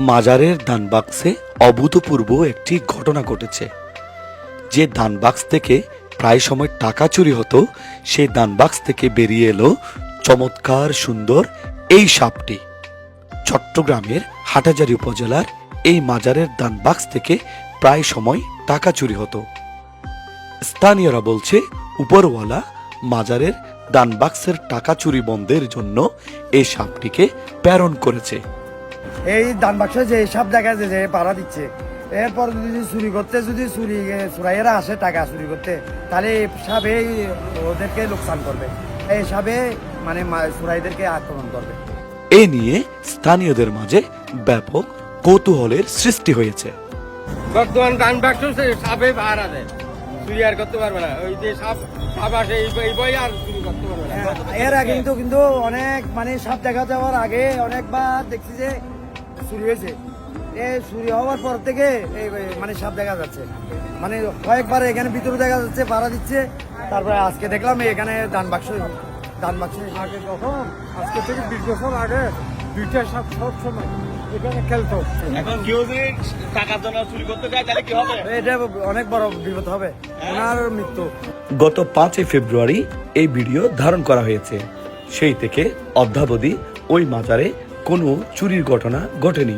মাজারের দানবাক্সে অভূতপূর্ব একটি ঘটনা ঘটেছে। যে দানবাক্স থেকে প্রায় সময় টাকা চুরি হতো, সেই দানবাক্স থেকে বেরিয়ে এলো চমৎকার সুন্দর এই সাপটি। চট্টগ্রামের হাটাজারি উপজেলার এই মাজারের দানবাক্স থেকে প্রায় সময় টাকা চুরি হতো। স্থানীয়রা বলছে, উপরওয়ালা মাজারের দানবাক্সের টাকা চুরি বন্ধের জন্য এই সাপটিকে প্রেরণ করেছে। এই দান বাক্সে যে সাপ দেখা যায় যে পাড়া দিচ্ছে। এরপর যদি চুরি করতে যদি চুরি চুরাইয়েরা আসে টাকা চুরি করতে তাহলে সাপে ওদেরকে লোকসান করবে। এই সাপে মানে চুরাইদেরকে আক্রমণ করবে। এ নিয়ে স্থানীয়দের মাঝে ব্যাপক কৌতূহলের সৃষ্টি হয়েছে। বর্তমান গান বাক্স সাপে পাহারা দেয়। চুরি আর করতে পারবে না। ওই যে সাপ সাপ আসে এই এই বই আর চুরি করতে পারবে না। এর আগে কিন্তু কিন্তু অনেক মানে সাপ দেখা যাওয়ার আগে অনেকবার দেখছি যে চুরি হয়েছে। এই চুরি হওয়ার পর থেকে এই মানে সাপ দেখা যাচ্ছে। মানে কয়েকবার এখানে ভিতরে দেখা যাচ্ছে ভাড়া দিচ্ছে। তারপরে আজকে দেখলাম এখানে দান বাক্স দান বাক্স। আগে যখন আজকে থেকে বিশ বছর আগে দুইটা সাপ সব সময় এখানে খেলতো। এখন কেউ যদি টাকার জন্য চুরি করতে যায় তাহলে কি হবে? এটা অনেক বড় বিপদ হবে। ওনার মৃত্যু। গত পাঁচই ফেব্রুয়ারি এই ভিডিও ধারণ করা হয়েছে। সেই থেকে অদ্যাবধি ওই মাজারে কোনো চুরির ঘটনা ঘটেনি।